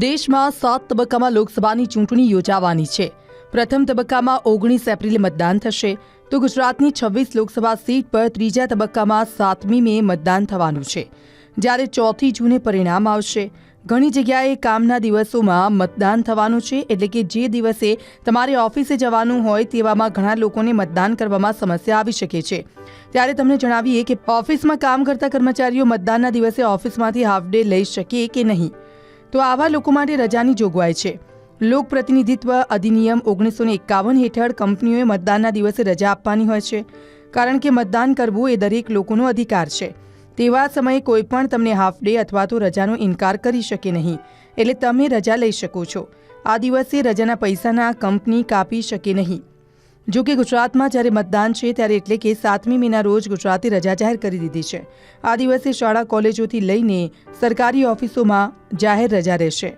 દેશમાં સાત તબક્કામાં લોકસભાની ચૂંટણી યોજાવાની છે. પ્રથમ તબક્કામાં ઓગણીસ એપ્રિલે મતદાન થશે. તો ગુજરાતની છવ્વીસ લોકસભા સીટ પર ત્રીજા તબક્કામાં સાતમી મે મતદાન થવાનું છે. જ્યારે ચોથી જૂને પરિણામ આવશે. ઘણી જગ્યાએ કામના દિવસોમાં મતદાન થવાનું છે, એટલે કે જે દિવસે તમારે ઓફિસે જવાનું હોય તેવામાં ઘણા લોકોને મતદાન કરવામાં સમસ્યા આવી શકે છે. ત્યારે તમને જણાવીએ કે ઓફિસમાં કામ કરતા કર્મચારીઓ મતદાનના દિવસે ઓફિસમાંથી હાફ ડે લઈ શકે કે નહીં? તો આવા લોકો માટે રજાની જોગવાઈ છે. લોક પ્રતિનિધિત્વ અધિનિયમ ઓગણીસો એકાવન હેઠળ કંપનીઓએ મતદાનના દિવસે રજા આપવાની હોય છે, કારણ કે મતદાન કરવું એ દરેક લોકોનો અધિકાર છે. તેવા સમયે કોઈ પણ તમને હાફ ડે અથવા તો રજાનો ઇનકાર કરી શકે નહીં, એટલે તમે રજા લઈ શકો છો. આ દિવસે રજાના પૈસાના કંપની કાપી શકે નહીં. જો કે ગુજરાતમાં જ્યારે મતદાન છે ત્યારે એટલે કે સાતમી મેના રોજ ગુજરાતે રજા જાહેર કરી દીધી છે. આ દિવસે શાળા કોલેજોથી લઈને સરકારી ઓફિસોમાં જાહેર રજા રહેશે.